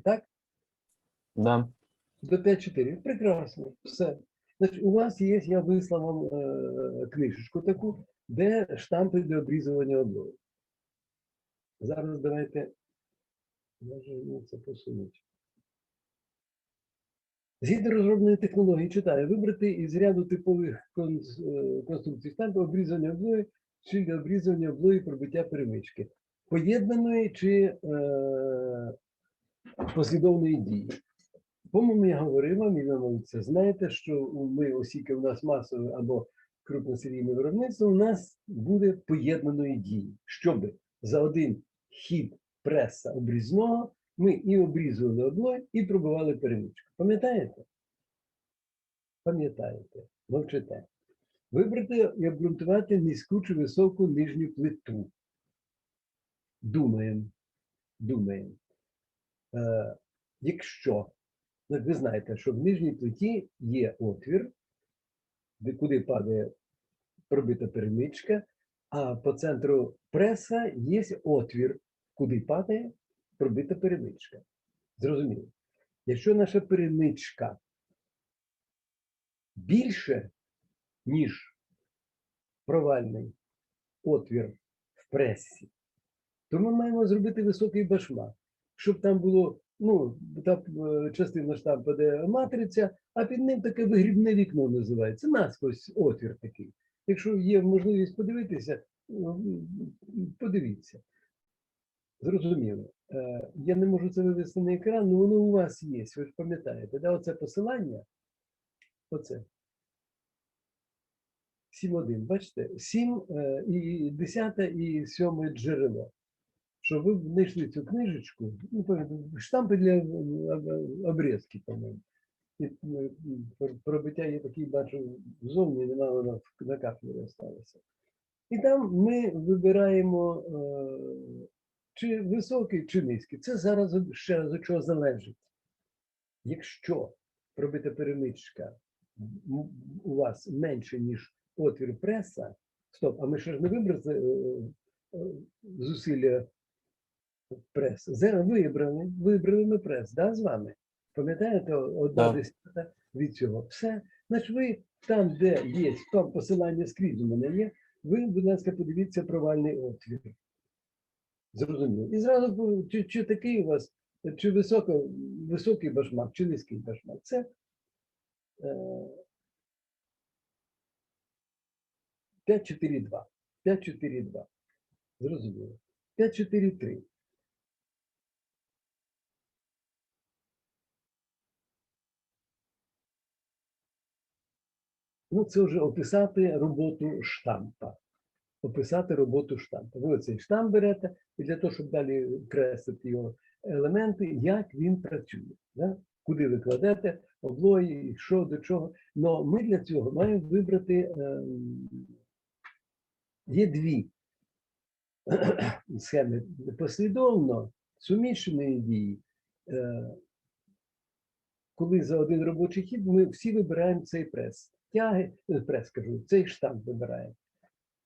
так? Да. До 5-4. Прекрасно. Все. Значить, у вас є, я вислав вам е, книжечку таку, де штампи для обрізування облоги. Зараз давайте. Може, мені це посунуть. Згідно розробленої технології, читаю, вибрати із ряду типових е, конструкцій штампу обрізання облої чи для обрізання облої пробиття перемички. Поєднаної чи е, послідовної дії. По-моєму, я говорив вам, і ви це знаєте, що ми, оскільки у нас масове або крупносерійне виробництво, у нас буде поєднаної дії, щоб за один хід преса обрізного ми і обрізували облой, і пробивали перемичку. Пам'ятаєте? Пам'ятаєте, мовчите. Вибрати і обґрунтувати низьку чи високу нижню плиту. Думаємо. Думаємо. Е, якщо Ну, ви знаєте, що в нижній плиті є отвір, куди падає пробита перемичка, а по центру преса є отвір, куди падає пробита перемичка. Зрозуміло. Якщо наша перемичка більше, ніж провальний отвір в пресі, то ми маємо зробити високий башмак, щоб там було ну, та е, частина штампа, де матриця, а під ним таке вигрібне вікно називається. Наскось отвір такий. Якщо є можливість подивитися, ну, подивіться. Зрозуміло. Е, Я не можу це вивести на екран, але воно у вас є. Ви ж пам'ятаєте, да? оце посилання. Оце. 7.1, бачите? 7 е, і 10 і 7 джерело що ви знайшли цю книжечку, ну, штампи для е, обрізки, по-моєму. І, е, Пробиття є такий, бачу, зовні, нема воно в- на кафедрі осталося. І там ми вибираємо, е, чи високий, чи низький. Це зараз ще від чого залежить. Якщо пробита перемичка у вас менше, ніж отвір преса, стоп, а ми ще ж не вибрали е, е, зусилля прес. Зараз вибрали, вибрали ми прес, да, з вами. Пам'ятаєте, одна десята від цього. Все. Значить, ви там, де є, там посилання скрізь у мене є, ви, будь ласка, подивіться провальний отвір. Зрозуміло. І зразу, чи, чи такий у вас, чи високо, високий башмак, чи низький башмак. Це е, 5-4-2. 5-4-2. Зрозуміло. 5-4-3. Ну, це вже описати роботу штампа. Описати роботу штампа. Ви оцей штамп берете, і для того, щоб далі креслити його елементи, як він працює. Да? Куди ви кладете облої, що до чого. Но ми для цього маємо вибрати. ем, є дві схеми послідовно суміщеної дії. Е, коли за один робочий хід ми всі вибираємо цей прес. Тяги, е, прес кажу, цей штамп вибираємо.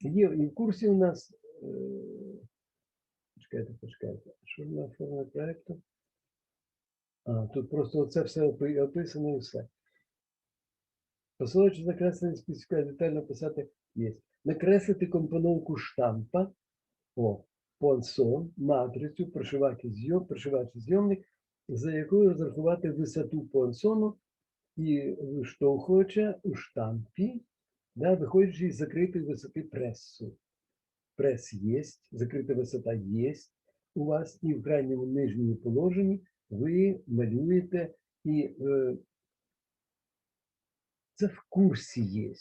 Є і в курсі у нас. е, Почекайте, почекайте. Що на форма проєкту? А, тут просто це все описано і все. Посилаючи накреслення специфікації, детально писати є. Накреслити компоновку штампа, о, понсон, матрицю, прошивати зйом, прошивати зйомник, за якою розрахувати висоту понсону і виштовхувача у штампі, да, виходячи із закритої висоти пресу. Прес є, закрита висота є у вас, і в крайньому нижньому положенні ви малюєте, і е, це в курсі є.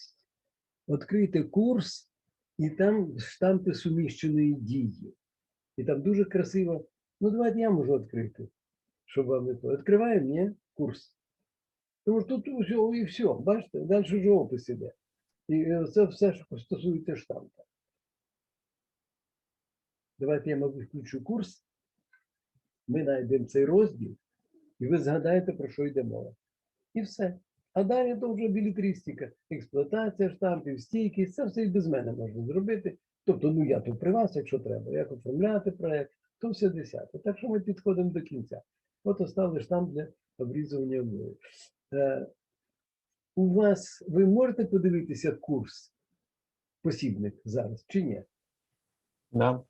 Відкрийте курс, і там штампи суміщеної дії. І там дуже красиво. Ну, давайте я можу відкрити, щоб вам не то. Відкриваємо, ні? Курс. Тому що тут все, і все, бачите, далі вже опис іде. І е, це все, що стосується штампа. Давайте я, мабуть, включу курс. Ми знайдемо цей розділ, і ви згадаєте, про що йде мова. І все. А далі то вже білітристика, експлуатація штампів, стійкість, це все і без мене можна зробити. Тобто, ну я тут при вас, якщо треба, як оформляти проєкт, то все десяте. Так що ми підходимо до кінця. От оставили штамп для обрізування облої. Е, у вас ви можете подивитися курс посібник зараз чи ні? Да.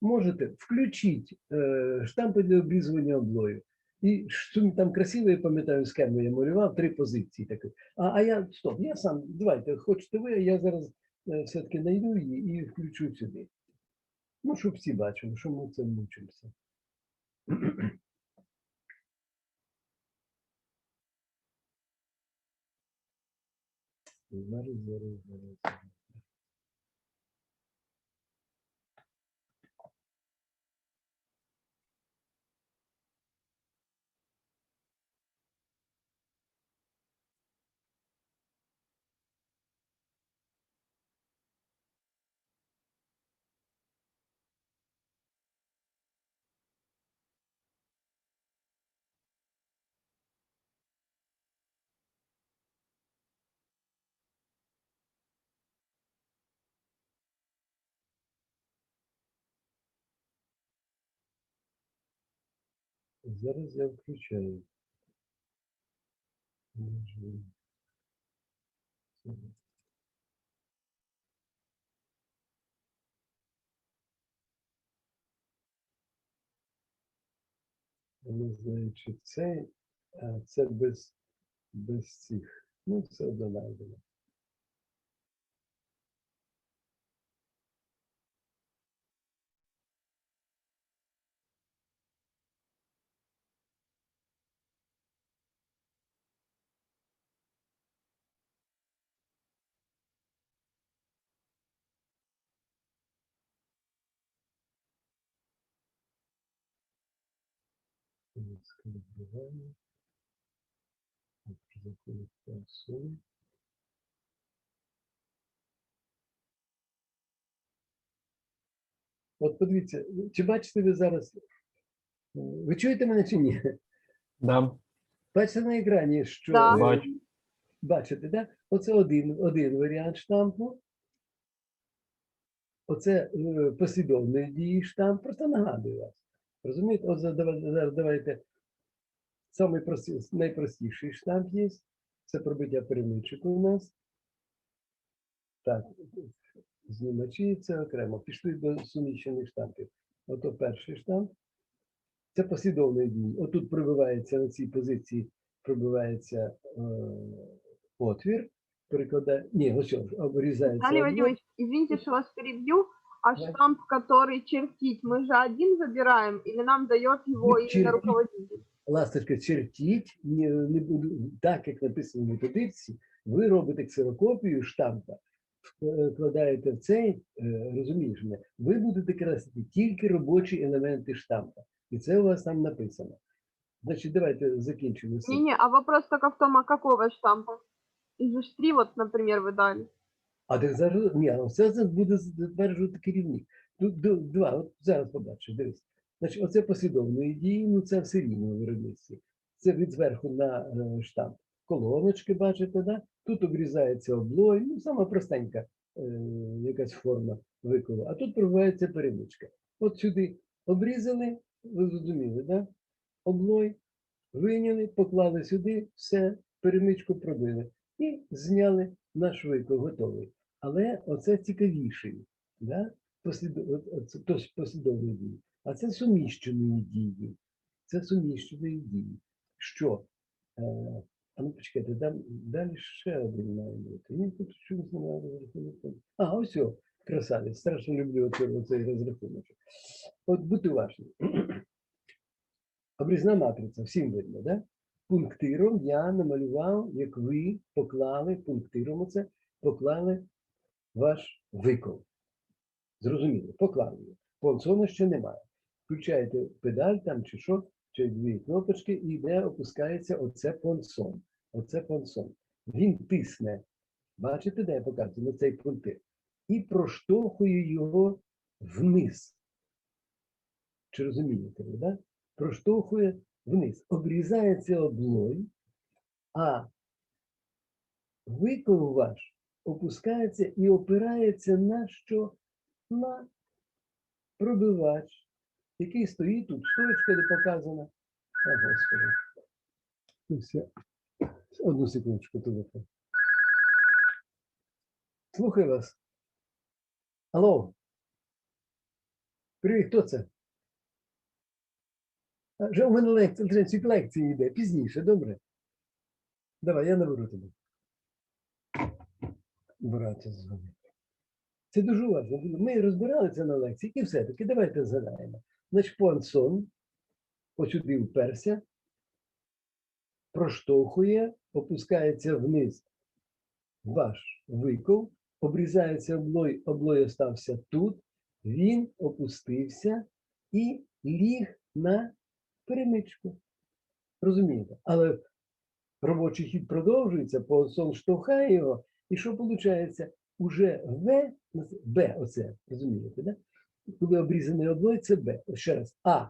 Можете включіть е, штампи для обрізування облою. І що там красиво, я пам'ятаю, схему я малював, три позиції такі. А, а я стоп, я сам, давайте, хочете ви, я зараз е, все-таки знайду її і включу сюди. Ну, щоб всі бачили, що ми це мучимося. Зараз, зараз, зараз. зараз. Зараз я включаю. Я Не знаю, чи це, а це без, без цих. Ну, це донайдено. Скалібрування. Заходить персони. От подивіться, чи бачите ви зараз? е, Ви чуєте мене чи ні? Да. Бачите на екрані, що Да. е, Бачу. бачите, да? Оце один, один варіант штампу. Оце е, послідовної дії штамп. Просто нагадую вас. Розумієте? От за- зараз давайте самий найпростіший штамп є. Це пробиття перемичок у нас. Так, знімачі це окремо. Пішли до суміщених штампів. Ото перший штамп. Це послідовної дії. Отут пробивається на цій позиції, пробивається е, отвір, перекладає. Ні, ось що, обрізається. Облой. Вадимович, извините, что вас перебью, а Да. штамп, который чертить, мы же один забираем или нам дает его Ну, именно чертить. руководитель? ласточка чертіть, не, не буду, так як написано в методичці, ви робите ксерокопію штампа, вк- вкладаєте в цей, е, розумієш мене, ви будете красити тільки робочі елементи штампа. І це у вас там написано. Значить, давайте закінчимо. з цим. Не-не, а вопрос только в том, а какого штампа? Из же ж три вот, например, вы дали. А так зараз ні, а все буде затверджувати керівник. Тут два, от зараз побачиш, дивись. Значить, оце послідовної дії, ну це в серійному виробництві. Це від зверху на е, штамп. Колоночки, бачите, да? тут обрізається облой, ну сама простенька е, якась форма викову. А тут пробивається перемичка. От сюди обрізали, ви зрозуміли, да? облой, виняли, поклали сюди, все, перемичку пробили і зняли наш виклик готовий. Але оце цікавіший, да? Послідо... от- от це тож послідовної дії. А це суміщеної дії. Це суміщеної дії. Що? Е, а ну почекайте, там далі ще один має бути. Він тут чомусь немає розрахунку. А, ось о, красавець. Страшно люблю оцей розрахунок. От будьте уважні. Обрізна матриця, всім видно, да? Пунктиром я намалював, як ви поклали пунктиром оце, поклали ваш викол. Зрозуміло, поклали. його. Понсона ще немає. Включаєте педаль там чи що, чи дві кнопочки, і йде, опускається оце понсон. Оце понсон. Він тисне. Бачите, де я показую на цей пунктир? І проштовхує його вниз. Чи розумієте да? Проштовхує вниз. Обрізається облой, а викол ваш опускається і опирається на що? На пробивач, який стоїть тут, стоечка де показана. А, господи. Ну. Одну секундочку, телефон. Слухаю вас. Алло. Привіт, хто це? Вже у мене лекція, лекції йде. Пізніше, добре? Давай, я наберу тебе. Братя дзвонить. Це дуже важливо. Ми розбирали це на лекції, і все-таки давайте згадаємо. Значить, Пуансон ось сюди вперся, проштовхує, опускається вниз ваш виков, обрізається облой, облой остався тут, він опустився і ліг на перемичку. Розумієте? Але робочий хід продовжується, Пуансон штовхає його, і що виходить? Уже В, Б, оце, розумієте, да? Коли обрізаний облой, це Б. Ще раз, А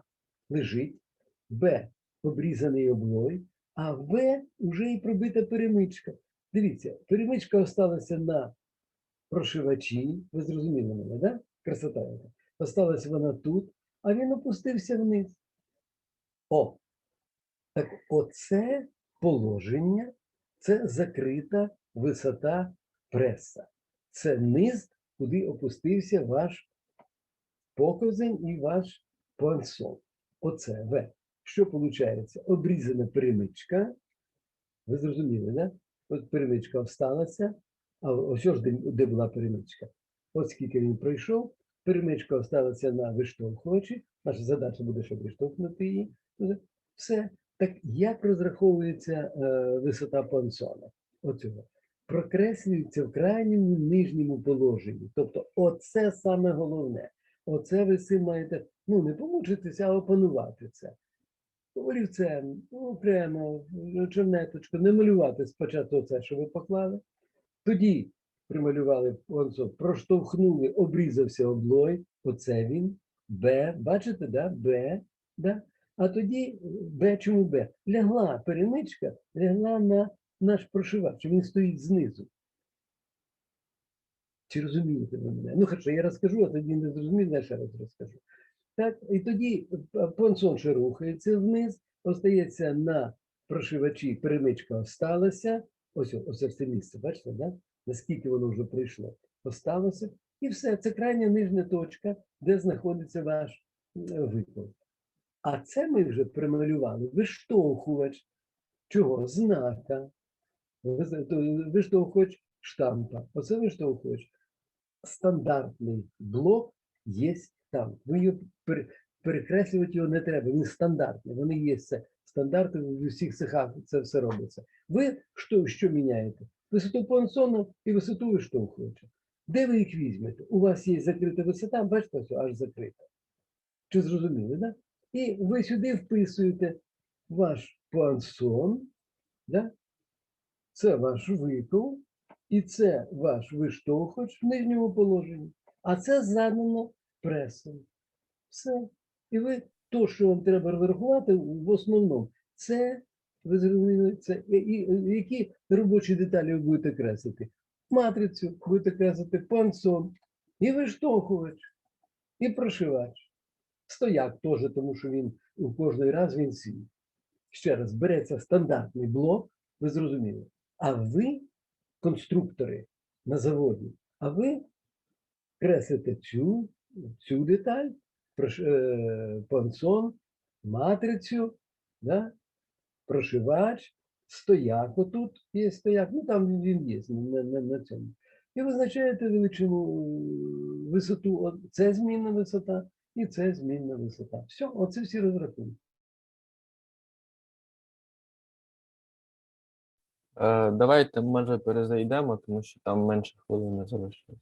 лежить, Б обрізаний облой, а В вже і пробита перемичка. Дивіться, перемичка осталася на прошивачі. Ви зрозуміли мене, да? Красота яка. Осталася вона тут, а він опустився вниз. О! Так оце положення, це закрита висота преса. Це низ, куди опустився ваш показень і ваш пансон. Оце В. Що виходить? Обрізана перемичка. Ви зрозуміли, да? От перемичка всталася, а ось ж де, де була перемичка. От скільки він пройшов, перемичка осталася на виштовхувачі. Наша задача буде, щоб виштовхнути її. Все. Так як розраховується е, висота пансона? Оцього. Прокреслюється в крайньому нижньому положенні. Тобто, оце саме головне. Оце ви цим маєте ну, не помучитися, а опанувати це. Олівцем, ну, прямо, ну, чернеточку, не малювати спочатку це, що ви поклали. Тоді прималювали онцо, проштовхнули, обрізався облой, оце він, Б, бачите, да? Б, да? А тоді Б, чому Б? Лягла перемичка, лягла на наш прошивач, він стоїть знизу. Чи розумієте ви мене? Ну, хоча я розкажу, а тоді не зрозумію, я ще раз розкажу. Так, і тоді понсон ще рухається вниз, остається на прошивачі, перемичка осталася. Ось, ось це місце, бачите, да? наскільки воно вже пройшло, осталося. І все, це крайня нижня точка, де знаходиться ваш е, виклик. А це ми вже прималювали виштовхувач чого? Знака. Ви- Виштовхувач штампа. Оце виштовхувач. Стандартний блок є там. Ви його пере- перекреслювати його не треба. Він стандартний. Вони є це. Стандарти в усіх цехах це все робиться. Ви що, що міняєте? Висоту понсону і висоту виштовхувача. Де ви їх візьмете? У вас є закрита висота, бачите, все аж закрита. Чи зрозуміли, да? І ви сюди вписуєте ваш пансон, да? це ваш викол, і це ваш виштовхувач в нижньому положенні, а це задано пресом. Все. І ви то, що вам треба розрахувати, в основному, це ви зрозуміли, це і, і- які робочі деталі ви будете креслити? Матрицю будете креслити пансон, і виштовхувач, і прошивач. Стояк теж, тому що він у кожний раз він свій. Ще раз, береться стандартний блок, ви зрозуміли. А ви, конструктори на заводі, а ви креслите цю, цю деталь, е, матрицю, да? прошивач, стояк. Отут є стояк, ну там він є на, на, на цьому. І визначаєте величину висоту. Це змінна висота і це змінна висота. Все, оце всі розрахунки. Е, давайте, може, перезайдемо, тому що там менше хвилини залишилось.